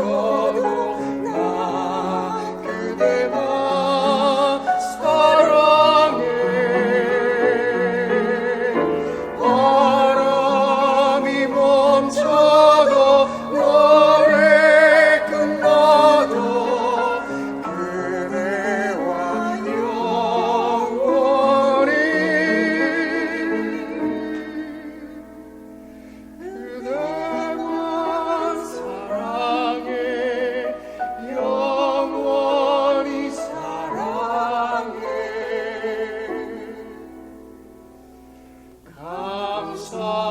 control. 사